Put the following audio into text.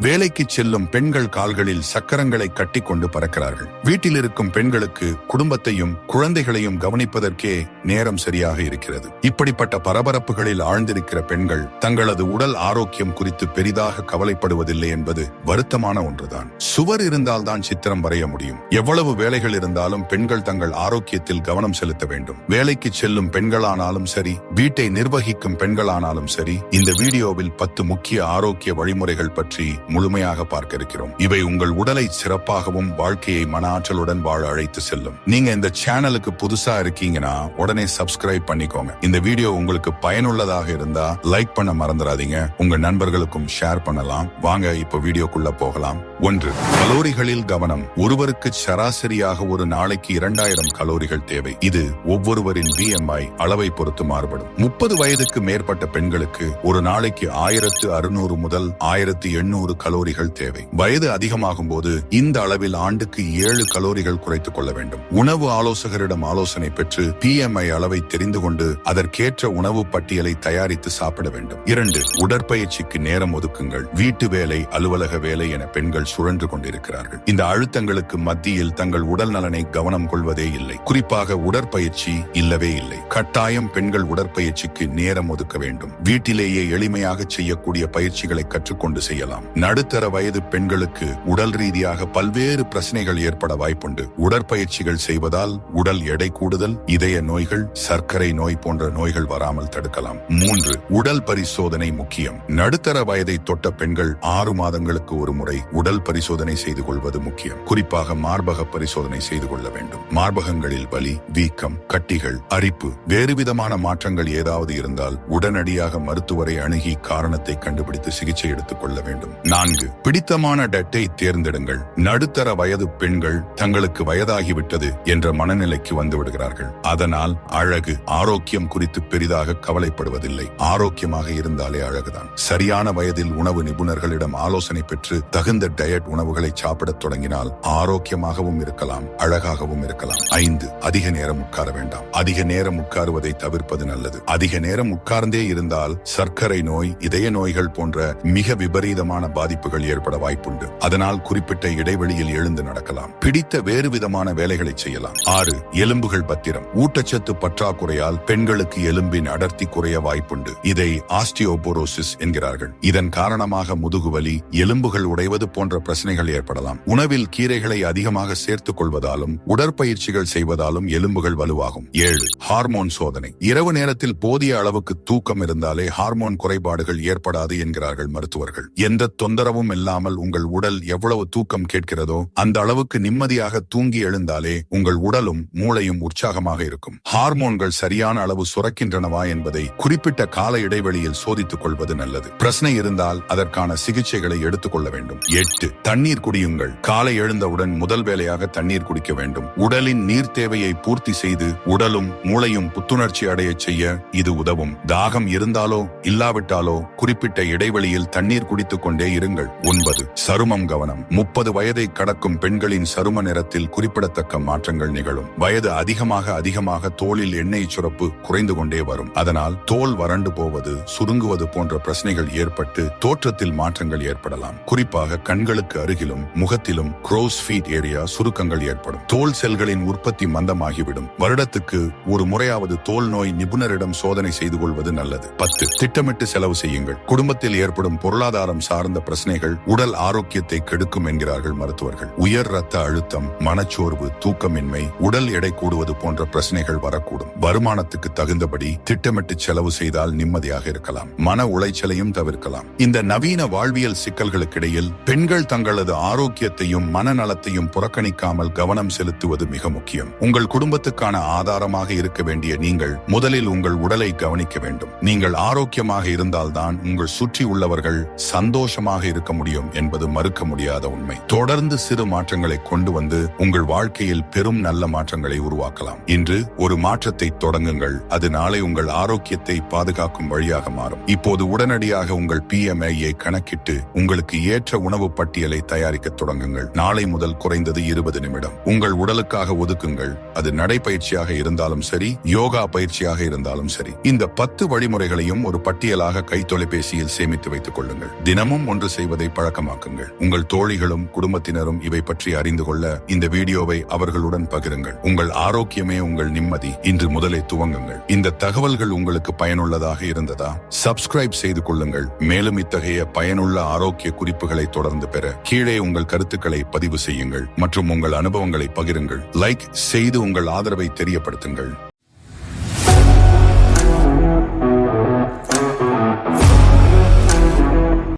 வேலைக்கு செல்லும் பெண்கள் கால்களில் சக்கரங்களை கட்டி கொண்டு பறக்கிறார்கள். வீட்டில் இருக்கும் பெண்களுக்கு குடும்பத்தையும் குழந்தைகளையும் கவனிப்பதற்கே நேரம் சரியாக இருக்கிறது. இப்படிப்பட்ட பரபரப்புகளில் ஆழ்ந்திருக்கிற பெண்கள் தங்களது உடல் ஆரோக்கியம் குறித்து பெரிதாக கவலைப்படுவதில்லை என்பது வருத்தமான ஒன்றுதான். சுவர் இருந்தால்தான் சித்திரம் வரைய முடியும். எவ்வளவு வேலைகள் இருந்தாலும் பெண்கள் தங்கள் ஆரோக்கியத்தில் கவனம் செலுத்த வேண்டும். வேலைக்கு செல்லும் பெண்களானாலும் சரி வீட்டை நிர்வகிக்கும் பெண்களானாலும் சரி இந்த வீடியோவில் பத்து முக்கிய ஆரோக்கிய வழிமுறைகள் பற்றி முழுமையாக பார்க்க இருக்கிறோம் இவை உங்கள் உடலை சிறப்பாகவும் வாழ்க்கையை மன ஆற்றலுடன் வாழ அழைத்து செல்லும். நீங்க இந்த சேனலுக்கு புதுசா இருக்கீங்கன்னா உடனே சப்ஸ்கிரைப் பண்ணிக்கோங்க. இந்த வீடியோ உங்களுக்கு பயனுள்ளதாக இருந்தா லைக் பண்ண மறந்துடாதீங்க உங்க நண்பர்களுக்கும் ஷேர் பண்ணலாம். வாங்க இப்ப வீடியோக்குள்ள போகலாம். ஒன்று கலோரிகளில் கவனம். ஒருவருக்கு சராசரியாக ஒரு நாளைக்கு இரண்டாயிரம் கலோரிகள் தேவை. இது ஒவ்வொருவரின் பிஎம்ஐ அளவை பொறுத்து மாறுபடும். முப்பது வயதுக்கு மேற்பட்ட பெண்களுக்கு ஒரு நாளைக்கு ஆயிரத்து அறுநூறு முதல் ஆயிரத்து எண்ணூறு கலோரிகள் தேவை. வயது அதிகமாகும் போது இந்த அளவில் ஆண்டுக்கு ஏழு கலோரிகள் குறைத்துக் கொள்ள வேண்டும். உணவு ஆலோசகரிடம் ஆலோசனை பெற்று பிஎம்ஐ அளவை தெரிந்து கொண்டு அதற்கேற்ற உணவு பட்டியலை தயாரித்து சாப்பிட வேண்டும். இரண்டு உடற்பயிற்சிக்கு நேரம் ஒதுக்குங்கள். வீட்டு வேலை அலுவலக வேலை என பெண்கள் சுழன்று கொண்டிருக்கிறார்கள். இந்த அழுத்தங்களுக்கு மத்தியில் தங்கள் உடல் நலனை கவனம் கொள்வதே இல்லை. குறிப்பாக உடற்பயிற்சி இல்லவே இல்லை. கட்டாயம் பெண்கள் உடற்பயிற்சிக்கு நேரம் ஒதுக்க வேண்டும். வீட்டிலேயே எளிமையாக செய்யக்கூடிய பயிற்சிகளை கற்றுக்கொண்டு செய்யலாம். நடுத்தர வயது பெண்களுக்கு உடல் ரீதியாக பல்வேறு பிரச்சனைகள் ஏற்பட வாய்ப்புண்டு. உடற்பயிற்சிகள் செய்வதால் உடல் எடை கூடுதல் இதய நோய்கள் சர்க்கரை நோய் போன்ற நோய்கள் வராமல் தடுக்கலாம். மூன்று உடல் பரிசோதனை முக்கியம். நடுத்தர வயதை தொட்ட பெண்கள் ஆறு மாதங்களுக்கு ஒரு முறை உடல் பரிசோதனை செய்து கொள்வது முக்கியம். குறிப்பாக மார்பக பரிசோதனை செய்து கொள்ள வேண்டும். மார்பகங்களில் வலி வீக்கம் கட்டிகள் அரிப்பு வேறு விதமான மாற்றங்கள் ஏதாவது இருந்தால் உடனடியாக மருத்துவரை அணுகி காரணத்தை கண்டுபிடித்து சிகிச்சை எடுத்துக் கொள்ள வேண்டும். நான்கு. பிடித்தமான டட்டை தேர்ந்தெடுங்கள். நடுத்தர வயது பெண்கள் தங்களுக்கு வயதாகிவிட்டது என்ற மனநிலைக்கு வந்துவிடுகிறார்கள் அதனால் அழகு ஆரோக்கியம் குறித்து பெரிதாக கவலைப்படுவதில்லை. ஆரோக்கியமாக இருந்தாலே அழகுதான். சரியான வயதில் உணவு நிபுணர்களிடம் ஆலோசனை பெற்று தகுந்த டயட் உணவுகளை சாப்பிடத் தொடங்கினால் ஆரோக்கியமாகவும் இருக்கலாம் அழகாகவும் இருக்கலாம். ஐந்து. அதிக நேரம் உட்கார வேண்டாம். அதிக நேரம் உட்காருவதை தவிர்ப்பது நல்லது. அதிக நேரம் உட்கார்ந்தே இருந்தால் சர்க்கரை நோய் இதய நோய்கள் போன்ற மிக விபரீதமான பாதிப்புகள் ஏற்பட வாய்ப்புண்டு. அதனால் குறிப்பிட்ட இடைவெளியில் எழுந்து நடக்கலாம். பிடித்த வேறு விதமான வேலைகளை செய்யலாம். ஆறு எலும்புகள் பத்திரம். ஊட்டச்சத்து பற்றாக்குறையால் பெண்களுக்கு எலும்பின் அடர்த்தி குறைய வாய்ப்புண்டு. இதை ஆஸ்டியோபோரோசிஸ் என்கிறார்கள். இதன் காரணமாக முதுகுவலி எலும்புகள் உடைவது போன்ற பிரச்சனைகள் ஏற்படலாம். உணவில் கீரைகளை அதிகமாக சேர்த்துக் கொள்வதாலும் உடற்பயிற்சிகள் செய்வதாலும் எலும்புகள் வலுவாகும். ஏழு ஹார்மோன் சோதனை. இரவு நேரத்தில் போதிய அளவுக்கு தூக்கம் இருந்தாலே ஹார்மோன் குறைபாடுகள் ஏற்படாது என்கிறார்கள் மருத்துவர்கள். எந்த தொந்த தொந்தரவும் இல்லாமல் உங்கள் உடல் எவ்வளவு தூக்கம் கேட்கிறதோ அந்த அளவுக்கு நிம்மதியாக தூங்கி எழுந்தாலே உங்கள் உடலும் மூளையும் உற்சாகமாக இருக்கும். ஹார்மோன்கள் சரியான அளவு சுரக்கின்றனவா என்பதை குறிப்பிட்ட கால இடைவெளியில் சோதித்துக் கொள்வது நல்லது. பிரச்சனை இருந்தால் அதற்கான சிகிச்சைகளை எடுத்துக்கொள்ள வேண்டும். எட்டு தண்ணீர் குடியுங்கள். காலை எழுந்தவுடன் முதல் வேலையாக தண்ணீர் குடிக்க வேண்டும். உடலின் நீர் தேவையை பூர்த்தி செய்து உடலும் மூளையும் புத்துணர்ச்சி அடைய செய்ய இது உதவும். தாகம் இருந்தாலோ இல்லாவிட்டாலோ குறிப்பிட்ட இடைவெளியில் தண்ணீர் குடித்துக் கொண்டே இருங்கள் ஒன்பது சருமம் கவனம். முப்பது வயதை கடக்கும் பெண்களின் சரும நிறத்தில் குறிப்பிடத்தக்க மாற்றங்கள் நிகழும். வயது அதிகமாக அதிகமாக தோளில் எண்ணெய் சுரப்பு குறைந்து கொண்டே வரும். அதனால் தோல் வறண்டு போவது சுருங்குவது போன்ற பிரச்சனைகள் ஏற்பட்டு தோற்றத்தில் மாற்றங்கள் ஏற்படலாம். குறிப்பாக கண்களுக்கு அருகிலும் முகத்திலும் க்ரோஸ் ஃபீட் ஏரியா சுருக்கங்கள் ஏற்படும். தோல் செல்களின் உற்பத்தி மந்தமாகிவிடும். வருடத்துக்கு ஒரு முறையாவது தோல் நோய் நிபுணரிடம் சோதனை செய்து கொள்வது நல்லது. பத்து திட்டமிட்டு செலவு செய்யுங்கள். குடும்பத்தில் ஏற்படும் பொருளாதாரம் சார்ந்த பிரச்சனைகள் உடல் ஆரோக்கியத்தை கெடுக்கும் என்கிறார்கள் மருத்துவர்கள். உயர் ரத்த அழுத்தம் மனச்சோர்வு தூக்கமின்மை உடல் எடை கூடுவது போன்ற பிரச்சனைகள் வரக்கூடும். வருமானத்துக்கு தகுந்தபடி திட்டமிட்டு செலவு செய்தால் நிம்மதியாக இருக்கலாம். மன உளைச்சலையும் தவிர்க்கலாம். இந்த நவீன வாழ்வியல் சிக்கல்களுக்கிடையில் பெண்கள் தங்களது ஆரோக்கியத்தையும் மனநலத்தையும் புறக்கணிக்காமல் கவனம் செலுத்துவது மிக முக்கியம். உங்கள் குடும்பத்துக்கான ஆதாரமாக இருக்க வேண்டிய நீங்கள் முதலில் உங்கள் உடலை கவனிக்க வேண்டும். நீங்கள் ஆரோக்கியமாக இருந்தால்தான் உங்கள் சுற்றி உள்ளவர்கள் சந்தோஷமாக இருக்க முடியும் என்பது மறுக்க முடியாத உண்மை. தொடர்ந்து சிறு மாற்றங்களை கொண்டு வந்து உங்கள் வாழ்க்கையில் பெரும் நல்ல மாற்றங்களை உருவாக்கலாம். இன்று ஒரு மாற்றத்தை தொடங்குங்கள். அது நாளை உங்கள் ஆரோக்கியத்தை பாதுகாக்கும் வழியாக மாறும். இப்போது உடனடியாக உங்கள் பிஎம்ஐயை கணக்கிட்டு உங்களுக்கு ஏற்ற உணவு பட்டியலை தயாரிக்க தொடங்குங்கள். நாளை முதல் குறைந்தது இருபது நிமிடம். உங்கள் உடலுக்காக ஒதுக்குங்கள். அது நடைபயிற்சியாக இருந்தாலும் சரி யோகா பயிற்சியாக இருந்தாலும் சரி. இந்த பத்து வழிமுறைகளையும் ஒரு பட்டியலாக கை தொலைபேசியில் சேமித்து வைத்துக் கொள்ளுங்கள். தினமும் ஒன்று ஒன்று செய்வதை பழக்கமாக்குங்கள். உங்கள் தோழிகளும் குடும்பத்தினரும் இவை பற்றி அறிந்து கொள்ள இந்த வீடியோவை அவர்களுடன் பகிருங்கள். உங்கள் ஆரோக்கியமே உங்கள் நிம்மதி. இன்று முதலே துவங்குங்கள். இந்த தகவல்கள் உங்களுக்கு பயனுள்ளதாக இருந்ததா? சப்ஸ்கிரைப் செய்து கொள்ளுங்கள். மேலும் இத்தகைய பயனுள்ள ஆரோக்கிய குறிப்புகளை தொடர்ந்து பெற கீழே உங்கள் கருத்துக்களை பதிவு செய்யுங்கள். மற்றும் உங்கள் அனுபவங்களை பகிருங்கள். லைக் செய்து உங்கள் ஆதரவை தெரியப்படுத்துங்கள்.